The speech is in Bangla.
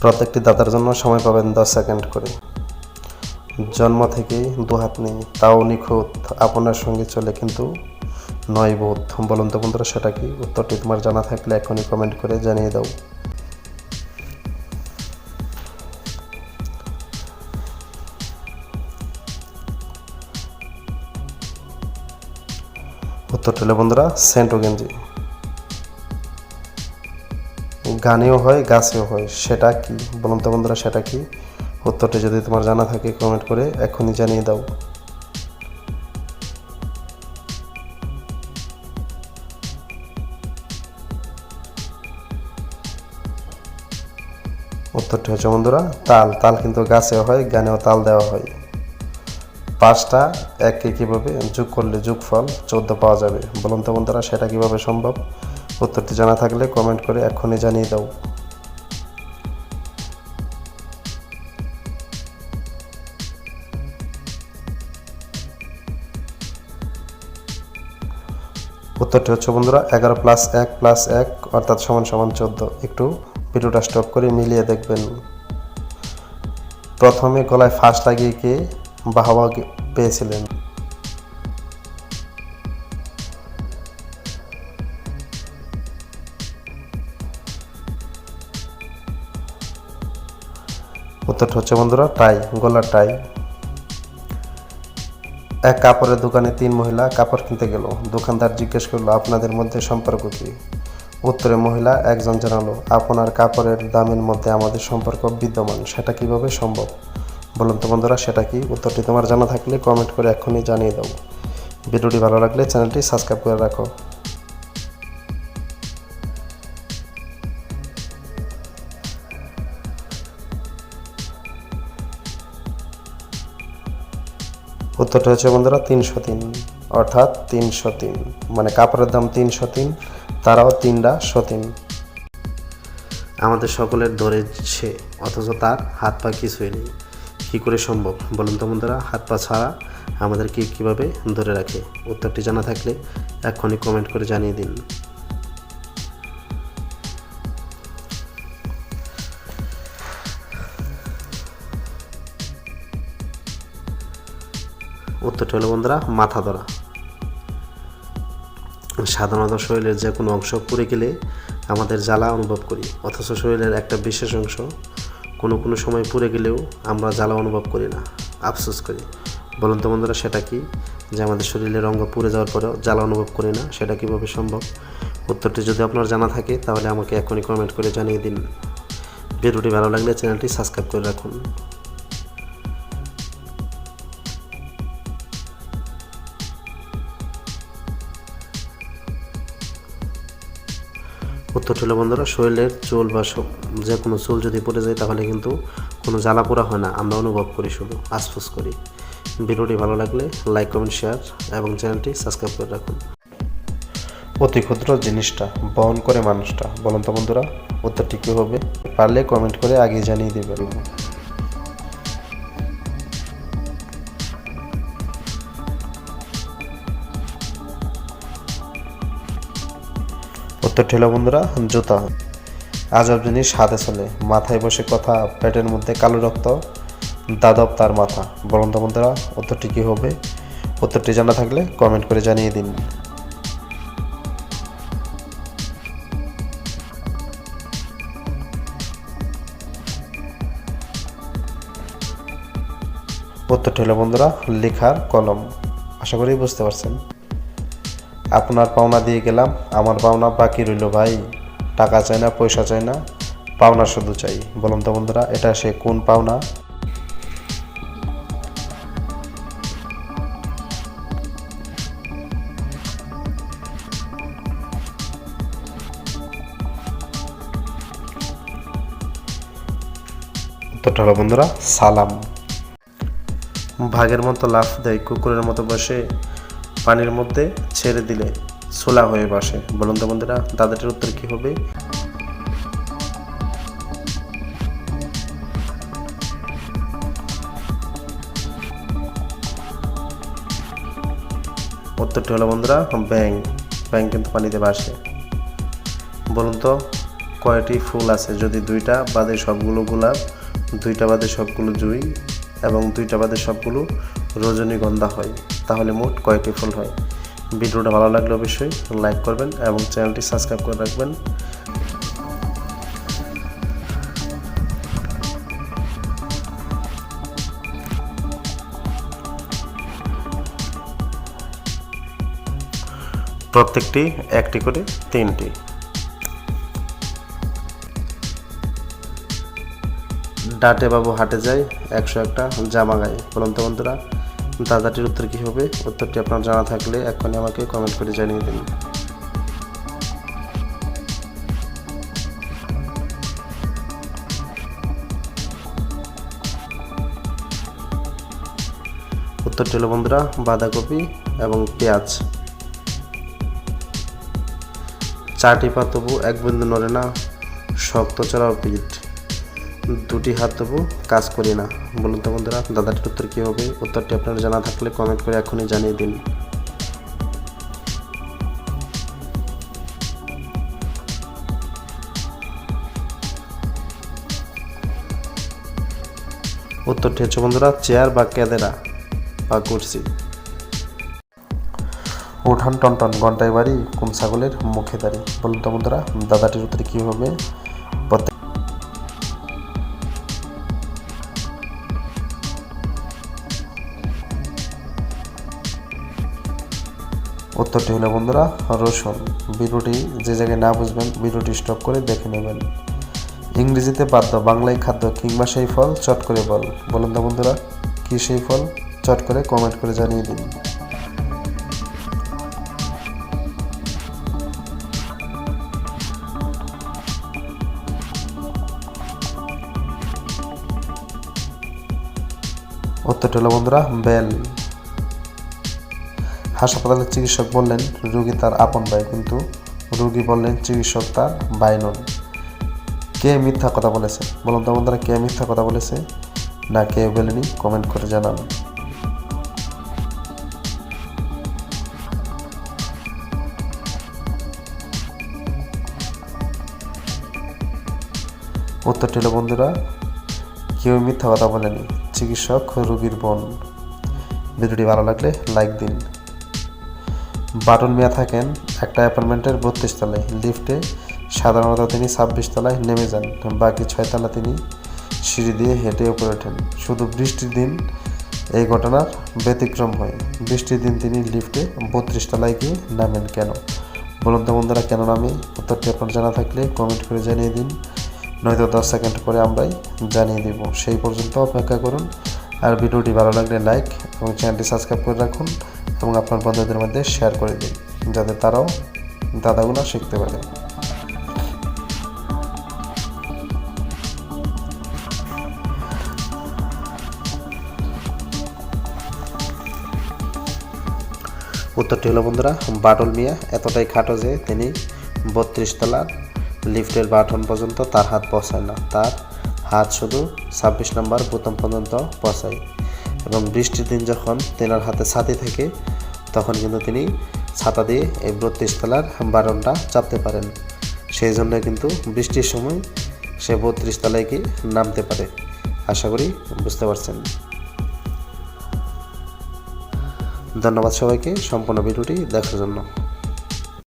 প্রত্যেকটি দাতার জন্য সময় পাবেন দশ সেকেন্ড করে। জন্ম থেকেই দু হাত নেই, তাও নিখুঁত। আপনার সঙ্গে চলে কিন্তু নয় বোধ। বলুন তো বন্ধুরা, সেটা কি? উত্তরটি তোমার জানা থাকলে এখনই কমেন্ট করে জানিয়ে দাও। উত্তরটি হলো বন্ধুরা, সেন্টো গেঞ্জি। গানেও হয়, গাছেও হয়, সেটা কি? বলুন তো বন্ধুরা, সেটা কি? উত্তরটি যদি তোমার জানা থাকে কমেন্ট করে এখনই জানিয়ে দাও। উত্তরটি হচ্ছে বন্ধুরা, তাল। তাল কিন্তু গাছেও হয়, গানেও তাল দেওয়া হয়। পাঁচটা, এককে কীভাবে যোগ করলে যোগফল চোদ্দ পাওয়া যাবে? বলুন তো বন্ধুরা, সেটা কীভাবে সম্ভব? উত্তরটি জানা থাকলে কমেন্ট করে এক্ষুনি জানিয়ে দাও। উত্তরটি হচ্ছে বন্ধুরা, এগারো প্লাস এক প্লাস এক, অর্থাৎ সমান সমান চোদ্দ। একটু ভিডিওটা স্টপ করে মিলিয়ে দেখবেন। প্রথমে গলায় ফাঁস লাগিয়ে কে? বাহবা পেয়েছিলেন। উত্তরটা হচ্ছে, বন্ধুরা, টাই, গলার টাই। এক কাপড়ের দোকানে তিন মহিলা কাপড় কিনতে গেল। দোকানদার জিজ্ঞেস করল, আপনাদের মধ্যে সম্পর্ক কি? উত্তরে, মহিলা, একজন জানালো, আপনার কাপড়ের দামের মধ্যে আমাদের সম্পর্ক বিদ্যমান, সেটা কীভাবে সম্ভব? বলুন তো বন্ধুরা, সেটা কি? উত্তরটি তোমার জানা থাকলে কমেন্ট করে এখনই জানিয়ে দাও। ভিডিওটি ভালো লাগলে চ্যানেলটি সাবস্ক্রাইব করে রাখো। উত্তরটা হচ্ছে বন্ধুরা তিনশো তিন, অর্থাৎ তিনশো তিন। মানে কাপড়ের দাম তিনশো তিন, তারাও তিনটা সতিন আমাদের সকলের ধরেছে অথচ তার হাত পা কিছুই নেই। কী করে সম্ভব? বলুন তো বন্ধুরা, হাত পা ছাড়া আমাদেরকে কীভাবে ধরে রাখে? উত্তরটি জানা থাকলে এক্ষুনি কমেন্ট করে জানিয়ে দিন। উত্তরটি হলো, বন্ধুরা, মাথা ধরা। সাধারণত শরীরের যে কোনো অংশ পুড়ে গেলে আমাদের জ্বালা অনুভব করি, অথচ শরীরের একটা বিশেষ অংশ কোনো কোনো সময় পুড়ে গেলেও আমরা জ্বালা অনুভব করি না, আফসোস করি। বলুন তো বন্ধুরা, সেটা কি? যে আমাদের শরীরের অঙ্গ পুড়ে যাওয়ার পরেও জ্বালা অনুভব করি না, সেটা কীভাবে সম্ভব? উত্তরটি যদি আপনার জানা থাকে, তাহলে আমাকে এখনই কমেন্ট করে জানিয়ে দিন। ভিডিওটি ভালো লাগলে চ্যানেলটি সাবস্ক্রাইব করে রাখুন। উত্তর ছিল বন্ধুরা, শরীরের চুল বা যে কোনো চুল যদি পড়ে যায় তাহলে কিন্তু কোনো জ্বালা পোড়া হয় না। আমরা অনুভব করি শুধু আশফুস করি। ভিডিওটি ভালো লাগলে লাইক, কমেন্ট, শেয়ার এবং চ্যানেলটি সাবস্ক্রাইব করে রাখুন। অতি ক্ষুদ্র জিনিসটা, বহন করে মানুষটা। বলুন তো বন্ধুরা, উত্তরটি কী হবে? পারলে কমেন্ট করে আগে জানিয়ে দেবেন। উত্তরটি হলো বন্ধুরা, জুতা। আজব জিনিস হাতে চলে। মাথায় বসে কথা, পেটের মধ্যে কালো রক্ত। দাদব তার মাথা। বলুন তো বন্ধুরা, উত্তরটি কী হবে? উত্তরটি জানা থাকলে কমেন্ট করে জানিয়ে দিন। উত্তরটি হলো বন্ধুরা, লেখার কলম। আশা করি বুঝতে পারছেন। আপনার পাওনা দিয়ে গেলাম। আমার পাওনা বাকি রইল ভাই। টাকা চাই না, পয়সা চাই না। পাওনা শুধু চাই। বলুন তো বন্ধুরা, এটা সে কোন পাওনা? উত্তরটা হলো বন্ধুরা, সালাম। ভাগের মতো লাফ দেয়, কুকুরের মতো বসে। পানির মধ্যে ছেড়ে দিলে সোলা হয়ে বসে। বলুন তো বন্ধুরা দাদাটির উত্তর কি হবে? উত্তরটি হলো বন্ধুরা ব্যাং ব্যাং কিন্তু পানিতে বাসে বলুন তো, কয়টি ফুল আছে? যদি দুইটা, বাদে সবগুলো গোলাপ, দুইটা বাদে সবগুলো জুই, এবং দুইটা বাদে সবগুলো রজনীগন্ধা হয়। তাহলে মোট কয়টি ফুল হয়? ভিডিওটা ভালো লাগলে অবশ্যই লাইক করবেন এবং চ্যানেলটি সাবস্ক্রাইব করে রাখবেন। প্রত্যেকটি একটি করে তিনটি। ডাটে বাবু হাটে যায়, একশো একটা জামা গায়ে। বলুন তো বন্ধুরা দাদাটির উত্তর কী হবে? উত্তরটি আপনার জানা থাকলে এক্ষুনি আমাকে কমেন্ট করে জানিয়ে দিন। উত্তরটি হলো বন্ধুরা, বাঁধাকপি এবং পেঁয়াজ। চারটি পা তবু এক বিন্দু নড়ে না, শক্ত চড়াও পিঠ। দুটি হাত তবু কাজ করি না। বলুন তো বন্ধুরা দাদাটির উত্তর কী হবে? উত্তরটি আপনার জানা থাকলে কমেন্ট করে এখনই জানিয়ে দিন। উত্তরটি হচ্ছে বন্ধুরা, চেয়ার বা কেদেরা বা কুর্সি? উঠান টনটন ঘন্টায় বাড়ি, কোন ছাগলের মুখে দাঁড়ি? বলুন তো বন্ধুরা, দাদাটির উত্তরে কী হবে? উত্তরটি হলো, বন্ধুরা, রসুন। ভিডিওটি যে জায়গায় না বুঝবেন, ভিডিওটি স্টপ করে দেখে নেবেন। ইংরেজিতে বাদ্য, বাংলায় খাদ্য কিংবা সেই ফল চট করে বল। বলুন তো, বন্ধুরা, কী সেই ফল? চট করে কমেন্ট করে জানিয়ে দিন। উত্তরটি হলো, বন্ধুরা, বেল। হাসপাতালের চিকিৎসক বললেন, রোগী তার আপন ভাই, কিন্তু রোগী বললেন চিকিৎসক তার ভাই নন। কে মিথ্যা কথা বলেছে? বলুন তো বন্ধুরা, কে মিথ্যা কথা বলেছে না কে বলেনি? কমেন্ট করে জানান। উত্তরটি হলো, বন্ধুরা, কেউ মিথ্যা কথা বলেনি। চিকিৎসক রোগীর বোন। ভিডিওটি ভালো লাগলে লাইক দিন। বাটন মিয়া থাকেন একটা অ্যাপার্টমেন্টের বত্রিশ তলায়। লিফটে সাধারণত তিনি ছাব্বিশ তলায় নেমে যান, বাকি ছয় তলা তিনি সিঁড়ি দিয়ে হেঁটে উপরে ওঠেন। শুধু বৃষ্টির দিন এই ঘটনার ব্যতিক্রম হয়। বৃষ্টির দিন তিনি লিফটে বত্রিশ তলায় গিয়ে নামেন কেন? বলুন তো বন্ধুরা, কেন নামে? উত্তরটি আপনার জানা থাকলে কমেন্ট করে জানিয়ে দিন। নয়তো দশ সেকেন্ড পরে আমরাই জানিয়ে দেব। সেই পর্যন্ত অপেক্ষা করুন। আর ভিডিওটি ভালো লাগলে লাইক এবং চ্যানেলটি সাবস্ক্রাইব করে রাখুন। এবং আপনার বন্ধুদের মধ্যে শেয়ার করে দিন, যাতে তারাও দাদাগুলো শিখতে পারে। উত্তরটি হলো, বন্ধুরা, বাটল মিয়া, এতটাই খাটো যে তিনি বত্রিশ তলার লিফটের বাটন পর্যন্ত তার হাত পৌঁছায় না। তার হাত শুধু ছাব্বিশ নম্বর বোতাম পর্যন্ত পৌঁছায়। এবং বৃষ্টির দিন যখন তেনার হাতে ছাতি থাকে, তখন কিন্তু তিনি ছাতা দিয়ে এই বত্রিশ তলার বারণটা চাপতে পারেন। সেই জন্য কিন্তু বৃষ্টির সময় সে বত্রিশ তলায় কি নামতে পারে। আশা করি বুঝতে পারছেন। ধন্যবাদ সবাইকে সম্পূর্ণ ভিডিওটি দেখার জন্য।